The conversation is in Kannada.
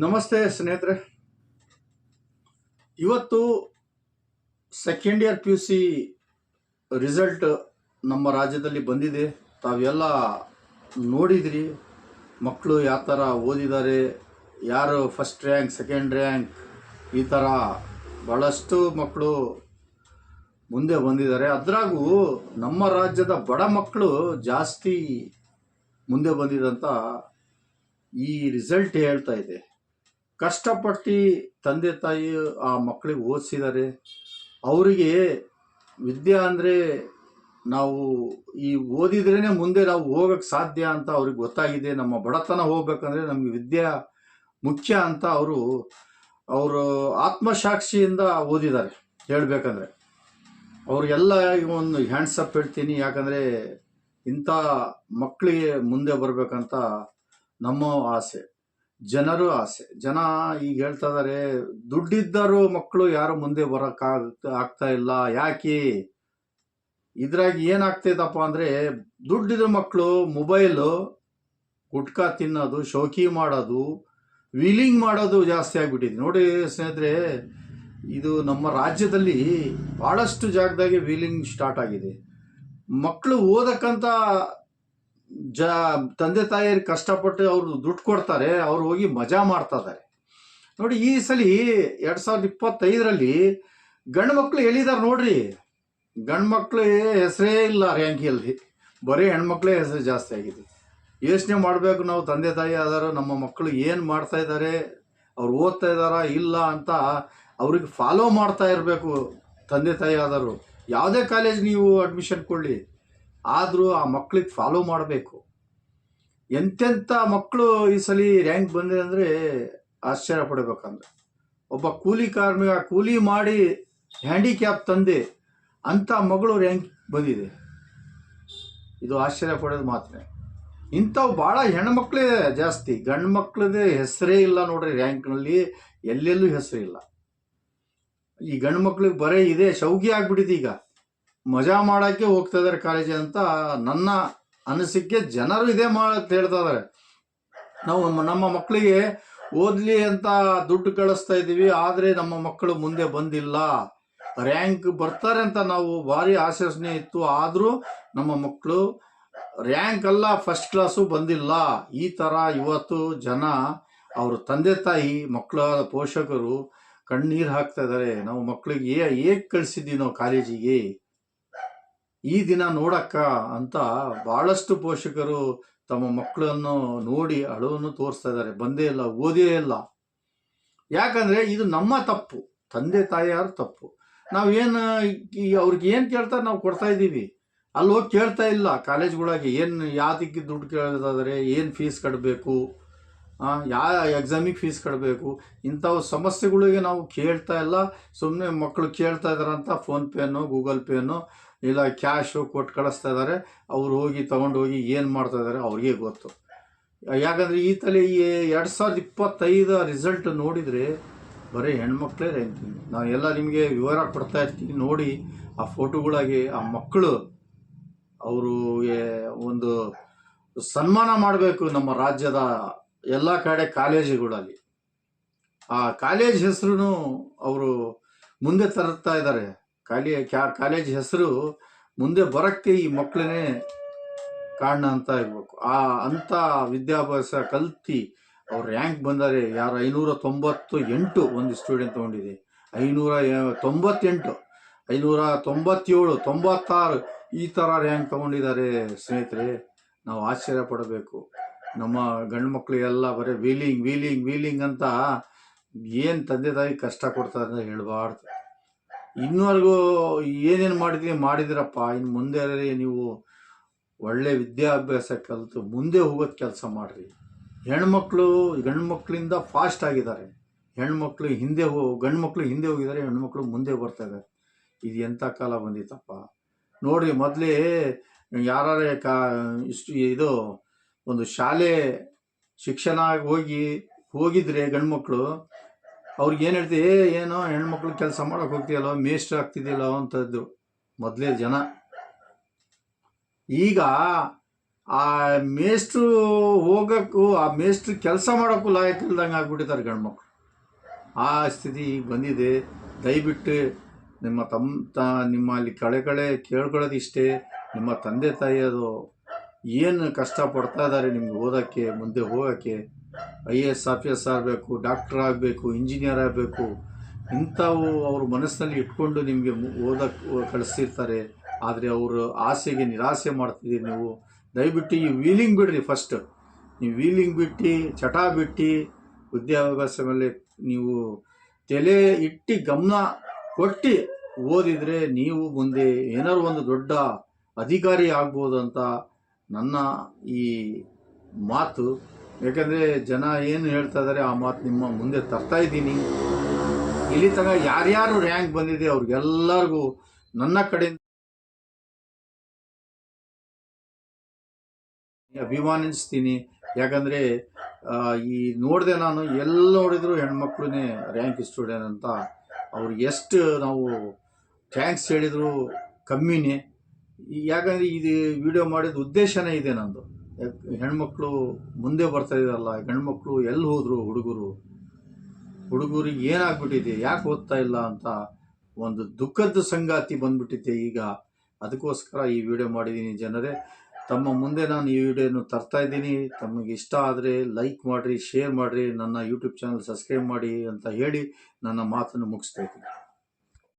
ನಮಸ್ತೆ ಸ್ನೇಹಿತರೆ. ಇವತ್ತು second year P U C result ನಮ್ಮ ರಾಜ್ಯದಲ್ಲಿ ಬಂದಿದೆ. ತಾವೆಲ್ಲ ನೋಡಿದ್ರಿ ಮಕ್ಕಳು ಯಾವ ಥರ ಓದಿದ್ದಾರೆ, ಯಾರು ಫಸ್ಟ್ ರ್ಯಾಂಕ್ ಸೆಕೆಂಡ್ ರ್ಯಾಂಕ್ ಈ ಥರ ಭಾಳಷ್ಟು ಮಕ್ಕಳು ಮುಂದೆ ಬಂದಿದ್ದಾರೆ. ಅದ್ರಾಗೂ ನಮ್ಮ ರಾಜ್ಯದ ಬಡ ಮಕ್ಕಳು ಜಾಸ್ತಿ ಮುಂದೆ ಬಂದಿದಂತ ಈ ರಿಸಲ್ಟ್ ಹೇಳ್ತಾ ಇದೆ. ಕಷ್ಟಪಟ್ಟು ತಂದೆ ತಾಯಿ ಆ ಮಕ್ಕಳಿಗೆ ಓದಿಸಿದ್ದಾರೆ. ಅವರಿಗೆ ವಿದ್ಯೆ ಅಂದರೆ ನಾವು ಈ ಓದಿದ್ರೇ ಮುಂದೆ ನಾವು ಹೋಗಕ್ಕೆ ಸಾಧ್ಯ ಅಂತ ಅವ್ರಿಗೆ ಗೊತ್ತಾಗಿದೆ. ನಮ್ಮ ಬಡತನ ಹೋಗ್ಬೇಕಂದ್ರೆ ನಮಗೆ ವಿದ್ಯೆ ಮುಖ್ಯ ಅಂತ ಅವರು ಅವರು ಆತ್ಮಸಾಕ್ಷಿಯಿಂದ ಓದಿದ್ದಾರೆ ಹೇಳಬೇಕಂದ್ರೆ. ಅವ್ರಿಗೆಲ್ಲ ಒಂದು ಹ್ಯಾಂಡ್ಸಪ್ ಹೇಳ್ತೀನಿ. ಯಾಕಂದರೆ ಇಂಥ ಮಕ್ಕಳಿಗೆ ಮುಂದೆ ಬರಬೇಕಂತ ನಮ್ಮ ಆಸೆ. ಜನರು ಆಸೆ. ಜನ ಈಗ ಹೇಳ್ತಾ ಇದಾರೆ, ದುಡ್ಡಿದ್ದರು ಮಕ್ಕಳು ಯಾರು ಮುಂದೆ ಬರಕ್ ಆಗ್ತಾ ಇಲ್ಲ. ಯಾಕೆ? ಇದ್ರಾಗ ಏನಾಗ್ತೈತಪ್ಪ ಅಂದ್ರೆ, ದುಡ್ಡಿದ ಮಕ್ಕಳು ಮೊಬೈಲು, ಗುಟ್ಕಾ ತಿನ್ನೋದು, ಶೋಕಿ ಮಾಡೋದು, ವೀಲಿಂಗ್ ಮಾಡೋದು ಜಾಸ್ತಿ ಆಗಿಬಿಟ್ಟಿದೆ. ನೋಡಿ ಸ್ನೇಹಿತರೆ, ಇದು ನಮ್ಮ ರಾಜ್ಯದಲ್ಲಿ ಭಾಳಷ್ಟು ಜಾಗದಾಗೆ ವೀಲಿಂಗ್ ಸ್ಟಾರ್ಟ್ ಆಗಿದೆ. ಮಕ್ಕಳು ಓದಕ್ಕಂತ ಜ, ತಂದೆ ತಾಯಿಯರು ಕಷ್ಟಪಟ್ಟು ಅವರು ದುಡ್ಡು ಕೊಡ್ತಾರೆ, ಅವ್ರು ಹೋಗಿ ಮಜಾ ಮಾಡ್ತಾ ಇದ್ದಾರೆ ನೋಡಿ, ಈ ಸಲ ಎರಡು ಸಾವಿರದ ಇಪ್ಪತ್ತೈದರಲ್ಲಿ ಗಂಡು ಮಕ್ಕಳು ಎಲ್ಲಿದ್ದಾರೆ ನೋಡ್ರಿ? ಗಂಡು ಮಕ್ಕಳು ಹೆಸರೇ ಇಲ್ಲ ರ್ಯಾಂಕಿಯಲ್ಲಿ. ಬರೀ ಹೆಣ್ಮಕ್ಳೇ ಹೆಸರು ಜಾಸ್ತಿ ಆಗಿದೆ. ಯೋಚನೆ ಮಾಡಬೇಕು ನಾವು, ತಂದೆ ತಾಯಿ ಆದರೂ ನಮ್ಮ ಮಕ್ಕಳು ಏನು ಮಾಡ್ತಾ ಇದ್ದಾರೆ ಅವ್ರು ಓದ್ತಾ ಇದ್ದಾರಾ ಇಲ್ಲ ಅಂತ ಅವ್ರಿಗೆ ಫಾಲೋ ಮಾಡ್ತಾ ಇರಬೇಕು ತಂದೆ ತಾಯಿ ಆದರು ಯಾವುದೇ ಕಾಲೇಜ್ ನೀವು ಅಡ್ಮಿಷನ್ ಕೊಡಲಿ. ಆದರೂ ಆ ಮಕ್ಕಳಿಗೆ ಫಾಲೋ ಮಾಡಬೇಕು. ಎಂತೆಂಥ ಮಕ್ಕಳು ಈ ಸಲ ರ್ಯಾಂಕ್ ಬಂದಿದೆ ಅಂದರೆ ಆಶ್ಚರ್ಯ ಪಡಬೇಕಂದ್ರೆ. ಒಬ್ಬ ಕೂಲಿ ಕಾರ್ಮಿಕ, ಕೂಲಿ ಮಾಡಿ ಹ್ಯಾಂಡಿಕ್ಯಾಪ್ ತಂದೆ ಅಂಥ ಮಗಳು ರ್ಯಾಂಕ್ ಬಂದಿದೆ. ಇದು ಆಶ್ಚರ್ಯ ಪಡೋದು ಮಾತ್ರ ಇಂಥವು ಭಾಳ ಹೆಣ್ಮಕ್ಳೇ ಜಾಸ್ತಿ. ಗಂಡು ಮಕ್ಳದೇ ಹೆಸರೇ ಇಲ್ಲ ನೋಡ್ರಿ ರ್ಯಾಂಕ್ನಲ್ಲಿ ಎಲ್ಲೆಲ್ಲೂ ಹೆಸರಿಲ್ಲ ಈ ಗಂಡು ಮಕ್ಳಿಗೆ ಬರೀ ಇದೆ ಶೌಗಿ ಆಗ್ಬಿಟ್ಟಿದೆ ಈಗ. ಮಜಾ ಮಾಡೋಕ್ಕೆ ಹೋಗ್ತಾ ಇದ್ದಾರೆ ಕಾಲೇಜಿಗೆ ಅಂತ ನನ್ನ ಅನಿಸಿಕೆ ಜನರು ಇದೇ ಮಾಡಕ್ಕೆ ಹೇಳ್ತಾ ಇದ್ದಾರೆ. ನಾವು ನಮ್ಮ ಮಕ್ಕಳಿಗೆ ಓದಲಿ ಅಂತ ದುಡ್ಡು ಕಳಿಸ್ತಾ ಇದ್ದೀವಿ, ಆದರೆ ನಮ್ಮ ಮಕ್ಕಳು ಮುಂದೆ ಬಂದಿಲ್ಲ. ರ್ಯಾಂಕ್ ಬರ್ತಾರೆ ಅಂತ ನಾವು ಭಾರಿ ಆಶ್ವಾಸನೆ ಇತ್ತು, ಆದರೂ ನಮ್ಮ ಮಕ್ಕಳು ರ್ಯಾಂಕ್ ಅಲ್ಲ, ಫಸ್ಟ್ ಕ್ಲಾಸು ಬಂದಿಲ್ಲ. ಈ ಥರ ಇವತ್ತು ಜನ ಅವರು ತಂದೆ ತಾಯಿ ಮಕ್ಕಳ ಪೋಷಕರು ಕಣ್ಣೀರು ಹಾಕ್ತಾ ಇದ್ದಾರೆ. ನಾವು ಮಕ್ಕಳಿಗೆ ಏಕೆ ಕಳಿಸಿದ್ದೀವಿ ನಾವು ಕಾಲೇಜಿಗೆ. ಈ ದಿನ ನೋಡಕ್ಕ ಅಂತ ಬಹಳಷ್ಟು ಪೋಷಕರು ತಮ್ಮ ಮಕ್ಕಳನ್ನು ನೋಡಿ ಅಳುವನ್ನು ತೋರಿಸ್ತಾ ಇದ್ದಾರೆ. ಬಂದೇ ಇಲ್ಲ, ಓದೇ ಇಲ್ಲ. ಯಾಕಂದ್ರೆ ಇದು ನಮ್ಮ ತಪ್ಪು. ತಂದೆ ತಾಯಿಯಾರು ತಪ್ಪು. ನಾವೇನು ಅವ್ರಿಗೆ ಏನು ಕೇಳ್ತಾರೆ ನಾವು ಕೊಡ್ತಾ ಇದ್ದೀವಿ. ಅಲ್ಲಿ ಹೋಗಿ ಕೇಳ್ತಾ ಇಲ್ಲ. ಕಾಲೇಜ್ಗಳಾಗೆ ಏನು ಯಾತಕ್ಕೆ ದುಡ್ಡು ಕೇಳೋದಾದರೆ ಏನು ಫೀಸ್ ಕಟ್ಟಬೇಕು ಯಾವ ಎಕ್ಸಾಮಿಗೆ ಫೀಸ್ ಕಟ್ಟಬೇಕು ಇಂಥವು ಸಮಸ್ಯೆಗಳಿಗೆ ನಾವು ಕೇಳ್ತಾ ಇಲ್ಲ. ಸುಮ್ಮನೆ ಮಕ್ಕಳು ಕೇಳ್ತಾ ಇದಾರಂತ ಫೋನ್ಪೇನೋ ಗೂಗಲ್ ಪೇನೋ ಇಲ್ಲ ಕ್ಯಾಶು ಕೊಟ್ಟು ಕಳಿಸ್ತಾ ಇದ್ದಾರೆ ಅವ್ರು ಹೋಗಿ ತೊಗೊಂಡು ಹೋಗಿ ಏನು ಮಾಡ್ತಾ ಇದ್ದಾರೆ ಅವ್ರಿಗೆ ಗೊತ್ತು. ಯಾಕಂದರೆ ಈ ತಲೆ ಈ ಎರಡು ಸಾವಿರದ ಇಪ್ಪತ್ತೈದು ರಿಸಲ್ಟ್ ನೋಡಿದರೆ ಬರೀ ಹೆಣ್ಮಕ್ಳೇ ರ್ಯಾಂಕಿಂಗ್ ನಾವು ಎಲ್ಲ ನಿಮಗೆ ವಿವರ ಕೊಡ್ತಾ ಇರ್ತೀನಿ, ನೋಡಿ ಆ ಫೋಟೋಗಳಾಗಿ ಆ ಮಕ್ಕಳು ಅವ್ರಿಗೆ ಒಂದು ಸನ್ಮಾನ ಮಾಡಬೇಕು ನಮ್ಮ ರಾಜ್ಯದ ಎಲ್ಲ ಕಡೆ ಕಾಲೇಜುಗಳಲ್ಲಿ. ಆ ಕಾಲೇಜ್ ಹೆಸರು ಅವರು ಮುಂದೆ ತರುತ್ತಾ ಇದ್ದಾರೆ ಕಾಲೇ ಕಾಲೇಜ್ ಹೆಸರು ಮುಂದೆ ಬರೋಕ್ಕೆ ಈ ಮಕ್ಕಳನ್ನೇ ಕಾರಣ ಅಂತ ಇರಬೇಕು ಆ ಅಂಥ ವಿದ್ಯಾಭ್ಯಾಸ ಕಲ್ತಿ ಅವ್ರು ರ್ಯಾಂಕ್ ಬಂದರೆ ಯಾರು? ಐನೂರ ತೊಂಬತ್ತು ಎಂಟು ಒಂದು ಸ್ಟೂಡೆಂಟ್ ತೊಗೊಂಡಿದೆ. ಐನೂರ ತೊಂಬತ್ತೆಂಟು ಐನೂರ ತೊಂಬತ್ತೇಳು ತೊಂಬತ್ತಾರು ಈ ಥರ ರ್ಯಾಂಕ್ ತೊಗೊಂಡಿದ್ದಾರೆ ಸ್ನೇಹಿತರೆ. ನಾವು ಆಶ್ಚರ್ಯ ಪಡಬೇಕು. ನಮ್ಮ ಗಂಡು ಮಕ್ಕಳಿಗೆಲ್ಲ ಬರೀ ವೀಲಿಂಗ್ ವೀಲಿಂಗ್ ವೀಲಿಂಗ್ ಅಂತ ಏನು ತಂದೆ ತಾಯಿ ಕಷ್ಟ ಕೊಡ್ತಾರೆ ಅಂತ ಹೇಳಬಾರ್ದು. ಇನ್ನುವರೆಗೂ ಏನೇನು ಮಾಡಿದ್ರಿ, ಮಾಡಿದಿರಪ್ಪ. ಇನ್ನು ಮುಂದೆ ನೀವು ಒಳ್ಳೆ ವಿದ್ಯಾಭ್ಯಾಸ ಕಲಿತು ಮುಂದೆ ಹೋಗೋದು ಕೆಲಸ ಮಾಡಿರಿ. ಹೆಣ್ಮಕ್ಳು ಗಂಡು ಮಕ್ಕಳಿಂದ ಫಾಸ್ಟ್ ಆಗಿದ್ದಾರೆ. ಹೆಣ್ಮಕ್ಳು ಹಿಂದೆ ಹೋ ಗಂಡು ಮಕ್ಕಳು ಹಿಂದೆ ಹೋಗಿದ್ದಾರೆ, ಹೆಣ್ಮಕ್ಳು ಮುಂದೆ ಬರ್ತಾ ಇದ್ದಾರೆ. ಇದು ಎಂಥ ಕಾಲ ಬಂದಿತ್ತಪ್ಪ. ನೋಡಿ ಮೊದಲೇ ಯಾರೇ ಕಾ, ಇಷ್ಟು ಇದು, ಒಂದು ಶಾಲೆ ಶಿಕ್ಷಣ ಹೋಗಿ, ಹೋಗಿದ್ರೆ ಗಂಡು ಮಕ್ಕಳು ಅವ್ರಿಗೆ ಏನು ಹೇಳ್ತೀವಿ ಏ, ಏನೋ ಹೆಣ್ಮಕ್ಳು ಕೆಲಸ ಮಾಡೋಕೆ ಹೋಗ್ತೀಯಲ್ಲೋ, ಮೇಷ್ಟ್ರು ಆಗ್ತಿದೆಯಲ್ಲೋ ಅಂತದ್ದು ಮೊದಲೇ ಜನ. ಈಗ ಆ ಮೇಷ್ಟ್ರು ಹೋಗೋಕ್ಕೂ, ಆ ಮೇಷ್ಟ್ರು ಕೆಲಸ ಮಾಡೋಕ್ಕೂ ಲಾಯಕ್ ಇಲ್ದಂಗೆ ಆಗ್ಬಿಟ್ಟಿದ್ದಾರೆ ಗಂಡ್ಮಕ್ಳು. ಆ ಸ್ಥಿತಿ ಈಗ ಬಂದಿದೆ. ದಯವಿಟ್ಟು ನಿಮ್ಮ ತಮ್ಮ ತ, ನಿಮ್ಮಲ್ಲಿ ಕಳೆ ಕಳೆ ಕೇಳ್ಕೊಳ್ಳೋದು ಇಷ್ಟೇ, ನಿಮ್ಮ ತಂದೆ ತಾಯಿಯದು ಏನು ಕಷ್ಟಪಡ್ತಾ ಇದ್ದಾರೆ ನಿಮ್ಗೆ ಓದೋಕ್ಕೆ, ಮುಂದೆ ಹೋಗೋಕ್ಕೆ ಐ ಎ ಎಸ್ ಆಫೀಸರ್ ಆಗಬೇಕು ಡಾಕ್ಟರ್ ಆಗಬೇಕು ಇಂಜಿನಿಯರ್ ಆಗಬೇಕು, ಇಂಥವು ಅವ್ರ ಮನಸ್ಸಿನಲ್ಲಿ ಇಟ್ಕೊಂಡು ನಿಮಗೆ ಓದಕ್ಕೆ ಕಳಿಸ್ತಿರ್ತಾರೆ. ಆದರೆ ಅವರು ಆಸೆಗೆ ನಿರಾಸೆ ಮಾಡ್ತಿದ್ದೀರಿ ನೀವು. ದಯವಿಟ್ಟು ಈ ವೀಲಿಂಗ್ ಬಿಡ್ರಿ ಫಸ್ಟ್ ನೀವು ವೀಲಿಂಗ್ ಬಿಟ್ಟು, ಚಟ ಬಿಟ್ಟು, ವಿದ್ಯಾಭ್ಯಾಸ ಮೇಲೆ ನೀವು ತಲೆ ಇಟ್ಟು ಗಮನ ಕೊಟ್ಟು ಓದಿದರೆ ನೀವು ಮುಂದೆ ಏನಾದ್ರು ಒಂದು ದೊಡ್ಡ ಅಧಿಕಾರಿ ಆಗ್ಬೋದು ಅಂತ ನನ್ನ ಈ ಮಾತು. ಯಾಕಂದರೆ ಜನ ಏನು ಹೇಳ್ತಾ ಇದ್ದಾರೆ ಆ ಮಾತು ನಿಮ್ಮ ಮುಂದೆ ತರ್ತಾ ಇದ್ದೀನಿ. ಇಲ್ಲಿ ತನಕ ಯಾರ್ಯಾರು ರ್ಯಾಂಕ್ ಬಂದಿದೆ, ಅವ್ರಿಗೆಲ್ಲರಿಗೂ ನನ್ನ ಕಡೆಯಿಂದ ಅಭಿಮಾನಿಸ್ತೀನಿ. ಯಾಕಂದರೆ ಈ ನೋಡಿದೆ ನಾನು ಎಲ್ಲಿ ನೋಡಿದ್ರು ಹೆಣ್ಮಕ್ಳೇ ರ್ಯಾಂಕ್ ಸ್ಟೂಡೆಂಟ್ ಅಂತ. ಅವ್ರು ಎಷ್ಟು ನಾವು ಥ್ಯಾಂಕ್ಸ್ ಹೇಳಿದ್ರು ಕಮ್ಮಿನೇ. ಯಾಕಂದರೆ ಇದು ವಿಡಿಯೋ ಮಾಡಿದ ಉದ್ದೇಶನೇ ಇದೆ ನಂದು. ಹೆಣ್ಮಕ್ಳು ಮುಂದೆ ಬರ್ತಾ ಇದಾರಲ್ಲ ಹೆಣ್ಮಕ್ಳು ಎಲ್ಲಿ ಹೋದರು ಹುಡುಗರು? ಹುಡುಗರಿಗೆ ಏನಾಗ್ಬಿಟ್ಟಿದೆ, ಯಾಕೆ ಓದ್ತಾ ಇಲ್ಲ ಅಂತ ಒಂದು ದುಃಖದ ಸಂಗಾತಿ ಬಂದ್ಬಿಟ್ಟಿದೆ ಈಗ. ಅದಕ್ಕೋಸ್ಕರ ಈ ವಿಡಿಯೋ ಮಾಡಿದ್ದೀನಿ ಜನರೇ. ತಮ್ಮ ಮುಂದೆ ನಾನು ಈ ವಿಡಿಯೋನು ತರ್ತಾ ಇದ್ದೀನಿ. ತಮಗೆ ಇಷ್ಟ ಆದರೆ ಲೈಕ್ ಮಾಡಿರಿ, ಶೇರ್ ಮಾಡಿರಿ, ನನ್ನ ಯೂಟ್ಯೂಬ್ ಚಾನಲ್ ಸಬ್ಸ್ಕ್ರೈಬ್ ಮಾಡಿ ಅಂತ ಹೇಳಿ ನನ್ನ ಮಾತನ್ನು ಮುಗಿಸ್ತಾ ಇದ್ದೀನಿ.